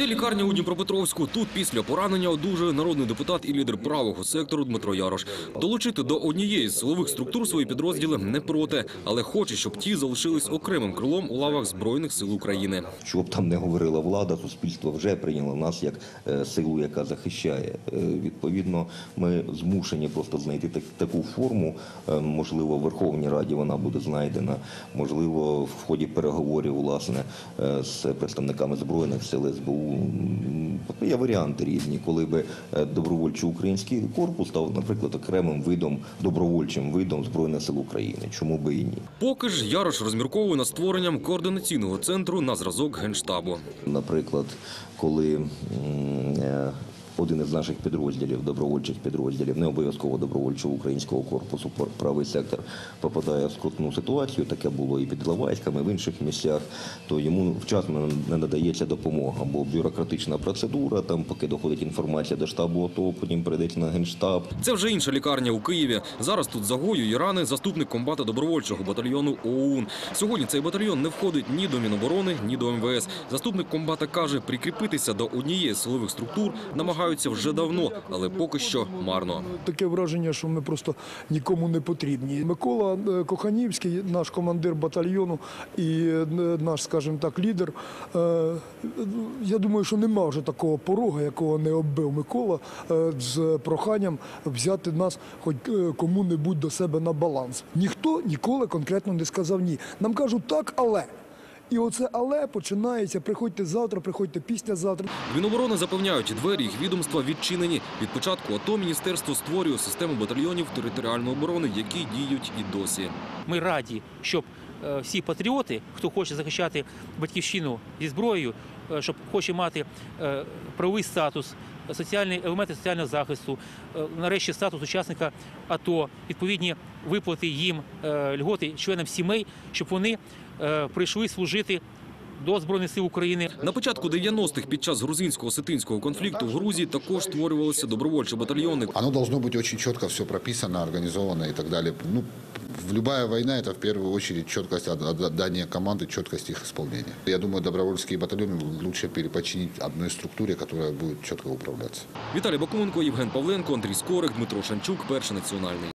Це лікарня у Дніпропетровську. Тут після поранення одужує народний депутат і лідер правого сектору Дмитро Ярош. Долучити до однієї з силових структур свої підрозділи не проти, але хоче, щоб ті залишились окремим крилом у лавах Збройних сил України. Що б там не говорила влада, суспільство вже прийняло нас як е, силу, яка захищає. Е, Відповідно, ми змушені просто знайти таку форму. Е, Можливо, в Верховній Раді вона буде знайдена. Можливо, в ході переговорів власне з представниками збройних сил СБУ. М, Є варіанти різні, коли би е, добровольчо-український корпус став, наприклад, окремим видом, добровольчим видом збройних сил України. Чому би і ні? Поки ж Ярош розмірковує над створенням координаційного центру на зразок генштабу. Наприклад, коли е, один із наших підрозділів, добровольчих підрозділів, не обов'язково добровольчого українського корпусу, пр- правий сектор попадає в скрутну ситуацію, таке було і під Іловайськом, і в інших місцях, то йому вчасно не надається допомога, бо бюрократична процедура, там поки доходить інформація до штабу АТО, потім передається на генштаб, Це вже інша лікарня у Києві. Зараз тут загоює рани заступник комбата добровольчого батальйону ОУН. Сьогодні цей батальйон не входить ні до Міноборони, ні до МВС. Заступник комбата каже, прикріпитися до однієї силових структур намагаються вже давно, але поки що марно. Таке враження, що ми просто нікому не потрібні. Микола е, Коханівський, наш командир батальйону і е, наш, скажімо так, лідер. е, Я думаю, що нема вже такого порога, якого не оббив Микола з проханням взяти нас хоч кому-небудь до себе на баланс. Ніхто ніколи конкретно не сказав ні. Нам кажуть так, але. І оце але починається. Приходьте завтра, приходьте післязавтра. Міноборони запевняють, двері їх відомства відчинені. Від початку АТО міністерство створює систему батальйонів територіальної оборони, які діють і досі. Ми раді, щоб е, всі патріоти, хто хоче захищати батьківщину зі зброєю, е, щоб хоче мати е, правовий статус, соціальні елементи соціального захисту, нарешті статус учасника АТО, відповідні виплати їм льготи членам сімей, щоб вони прийшли служити до збройних сил України. На початку 90-х під час грузинсько-осетинського конфлікту в Грузії також створювалися добровольчі батальйони. Оно должно быть очень четко все прописано, организовано и так далее. Ну, в- любая война – это в первую очередь четкость от- отдания команды, четкость их исполнения. Я думаю, добровольские батальоны лучше переподчинить одной структуре, которая будет четко управляться. Віталій Бакуменко, Євген Павленко, Андрій Скорик, Дмитро Шанчук, перший національний.